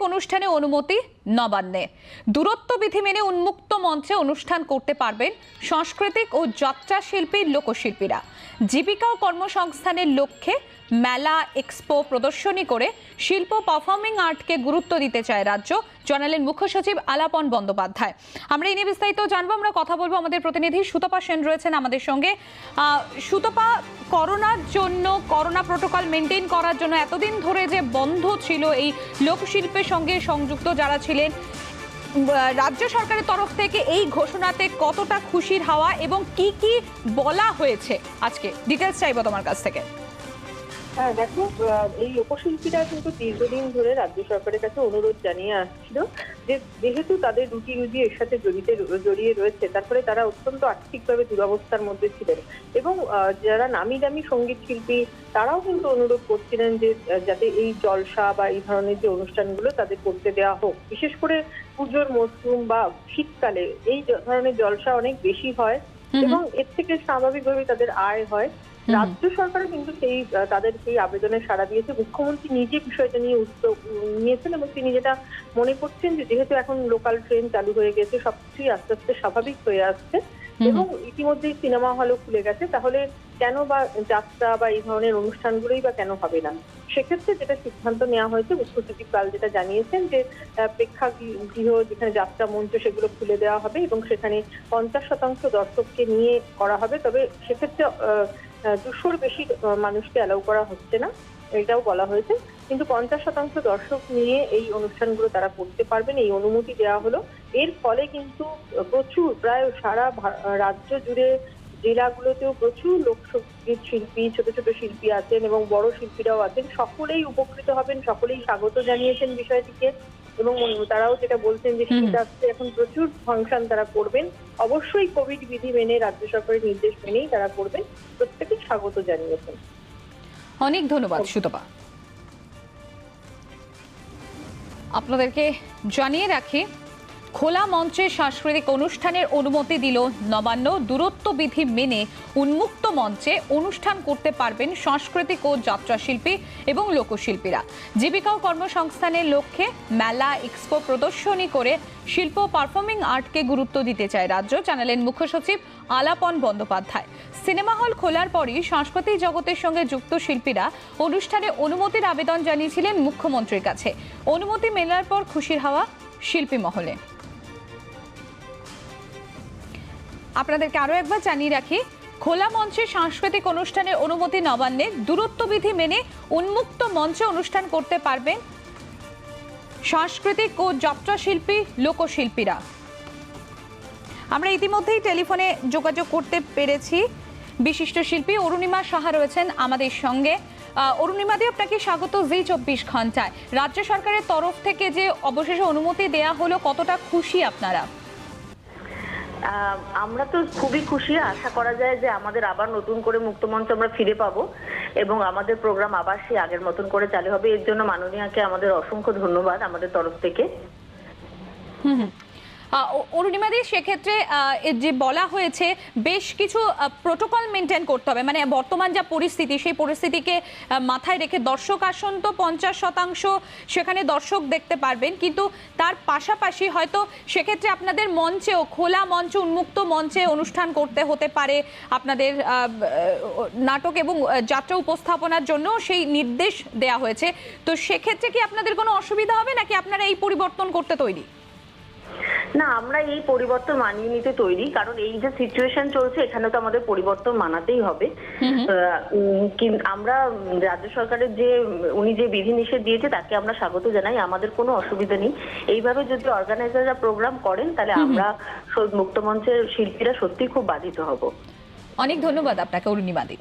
অনুষ্ঠানে অনুমতি নবান্নে। দূরত্ব বিধি মেনে উন্মুক্ত মঞ্চে অনুষ্ঠান করতে পারবেন সাংস্কৃতিক ও যাত্রা শিল্পী লোকশিল্পীরা। জীবিকা ও কর্মসংস্থানের লক্ষ্যে মেলা, এক্সপো প্রদর্শনী করে শিল্প পারফর্মিং আর্টকে গুরুত্ব দিতে চায় রাজ্য, জানালেন মুখ্য সচিব আলাপন বন্দ্যোপাধ্যায়। আমরা এই নিয়ে বিস্তারিত জানব, আমরা কথা বলব আমাদের প্রতিনিধি সুতপা সেন রয়েছেন আমাদের সঙ্গে। সুতপা, করোনার জন্য, করোনা প্রোটোকল মেনটেন করার জন্য এতদিন ধরে যে বন্ধ ছিল এই লোকশিল্পের সঙ্গে সংযুক্ত যারা ছিলেন উম, রাজ্য সরকারের তরফ থেকে এই ঘোষণাতে কতটা খুশির হাওয়া এবং কি কি বলা হয়েছে? আজকে ডিটেলস চাইব তোমার কাছ থেকে। হ্যাঁ দেখো এই লোকশিল্পীরা কিন্তু দীর্ঘদিন ধরে রাজ্য সরকারের কাছে অনুরোধ জানিয়ে আসছিল যে যেহেতু তাদের রুটি রুজি এর সাথে জড়িতে জড়িয়ে রয়েছে, তারপরে তারা অত্যন্ত আর্থিকভাবে দুরবস্থার মধ্যে ছিলেন এবং যারা নামি দামি সংগীত শিল্পী, তারাও কিন্তু অনুরোধ করছিলেন যে যাতে এই জলসা বা এই ধরনের যে অনুষ্ঠানগুলো তাদের করতে দেওয়া হোক বিশেষ করে পুজোর মরশুম বা শীতকালে এই ধরনের জলসা অনেক বেশি হয়। এবং এর থেকে স্বাভাবিকভাবে তাদের আয় হয়। রাজ্য সরকারও কিন্তু সেই তাদের সেই আবেদনে সাড়া দিয়েছে। মুখ্যমন্ত্রী নিজে বিষয়টা নিয়ে উদ্যোগ নিয়েছেন এবং তিনি যেটা মনে করছেন যে যেহেতু এখন লোকাল ট্রেন চালু হয়ে গেছে সবকিছুই আস্তে আস্তে স্বাভাবিক হয়ে আসছে। এবং ইতিমধ্যেই সিনেমা হলও খুলে গেছে, তাহলে কেন বা যাত্রা বা এই ধরনের অনুষ্ঠানগুলোই বা কেন হবে না? সেক্ষেত্রে যেটা সিদ্ধান্ত নেওয়া হয়েছে, মুখ্য সচিব কাল যেটা জানিয়েছেন যে প্রেক্ষাগৃহ যেখানে যাত্রা মঞ্চ সেগুলো খুলে দেওয়া হবে এবং সেখানে পঞ্চাশ শতাংশ দর্শককে নিয়ে করা হবে, তবে সেক্ষেত্রে দুশোর বেশি মানুষকে অ্যালাউ করা হচ্ছে না। এটাও বলা হয়েছে। কিন্তু পঞ্চাশ শতাংশ দর্শক নিয়ে এই অনুষ্ঠানগুলো তারা করতে পারবেন। এই অনুমতি দেওয়া হলো। এর ফলে কিন্তু প্রচুর প্রায় সারা রাজ্য জুড়ে জেলাগুলোতেও প্রচুর লোকসঙ্গীত শিল্পী ছোট ছোট শিল্পী আছেন এবং বড় শিল্পীরাও আছেন। সকলেই উপকৃত হবেন সকলেই স্বাগত জানিয়েছেন বিষয়টিকে এবং তারাও যেটা বলছেন যে হুম। শীত আসছে এখন প্রচুর ফাংশন তারা করবেন। অবশ্যই কোভিড বিধি মেনে রাজ্য সরকারের নির্দেশ মেনেই তারা করবেন। প্রত্যেকে স্বাগত জানিয়েছেন। অনেক ধন্যবাদ সুতপা। আপনাদেরকে জানিয়ে রাখি খোলা মঞ্চে সাংস্কৃতিক অনুষ্ঠানের অনুমতি দিল নবান্ন দূরত্ব বিধি মেনে উন্মুক্ত মঞ্চে অনুষ্ঠান করতে পারবেন সাংস্কৃতিক ও যাত্রা শিল্পী এবং লোকশিল্পীরা। জীবিকা ও কর্মসংস্থানের লক্ষ্যে মেলা, এক্সপো প্রদর্শনী করে শিল্প পারফর্মিং আর্টকে গুরুত্ব দিতে চায় রাজ্য, জানালেন মুখ্য সচিব আলাপন বন্দ্যোপাধ্যায়। সিনেমা হল খোলার পরই সাংস্কৃতিক জগতের সঙ্গে যুক্ত শিল্পীরা অনুষ্ঠানে অনুমতির আবেদন জানিয়েছিলেন মুখ্যমন্ত্রীর কাছে। অনুমতি মেলার পর খুশির হাওয়া শিল্পী মহলে। আপনাদেরকে আরও একবার জানিয়ে রাখি, খোলা মঞ্চে সাংস্কৃতিক অনুষ্ঠানের অনুমতি নবান্নে দূরত্ব বিধি মেনে উন্মুক্ত মঞ্চে অনুষ্ঠান করতে পারবেন সাংস্কৃতিক ও যাত্রা শিল্পী, লোকশিল্পীরা। আমরা ইতিমধ্যেই টেলিফোনে যোগাযোগ করতে পেরেছি। বিশিষ্ট শিল্পী অরুণিমা সাহা রয়েছেন আমাদের সঙ্গে। অরুণিমা দি, আপনাকে স্বাগত জি চব্বিশ ঘন্টায়। রাজ্য সরকারের তরফ থেকে যে অবশেষে অনুমতি দেয়া হলো, কতটা খুশি আপনারা? আমরা তো খুবই খুশি। আশা করা যায় যে আমাদের আবার নতুন করে মুক্তমঞ্চ আমরা ফিরে পাবো এবং আমাদের প্রোগ্রাম আবার সেই আগের মতন করে চালু হবে। এর জন্য মাননীয়াকে আমাদের অসংখ্য ধন্যবাদ আমাদের তরফ থেকে। অরুণিমা দি, সেক্ষেত্রে যে বলা হয়েছে, বেশ কিছু প্রোটোকল মেনটেন করতে হবে। মানে বর্তমান যা পরিস্থিতি, সেই পরিস্থিতিকে মাথায় রেখে দর্শক আসন তো, পঞ্চাশ শতাংশ সেখানে দর্শক দেখতে পারবেন। কিন্তু তার পাশাপাশি হয়তো সেক্ষেত্রে আপনাদের মঞ্চেও, খোলা মঞ্চ, উন্মুক্ত মঞ্চে অনুষ্ঠান করতে হতে পারে আপনাদের নাটক এবং যাত্রা উপস্থাপনার জন্য সেই নির্দেশ দেয়া হয়েছে। তো সেক্ষেত্রে কি আপনাদের কোনো অসুবিধা হবে, নাকি আপনারা এই পরিবর্তন করতে তৈরি? না আমরা এই পরিবর্তন মানিয়ে নিতে তৈরি কারণ এই যে সিচুয়েশন চলছে এখানে তো আমাদের পরিবর্তন মানাতেই হবে। আমরা রাজ্য সরকারের যে উনি যে বিধিনিষেধ দিয়েছে তাকে আমরা স্বাগত জানাই আমাদের কোনো অসুবিধা নেই। এইভাবে যদি অর্গানাইজাররা প্রোগ্রাম করেন তাহলে আমরা মুক্তমঞ্চের শিল্পীরা সত্যি খুব বাধিত হব। অনেক ধন্যবাদ আপনাকে অরুণিমাদি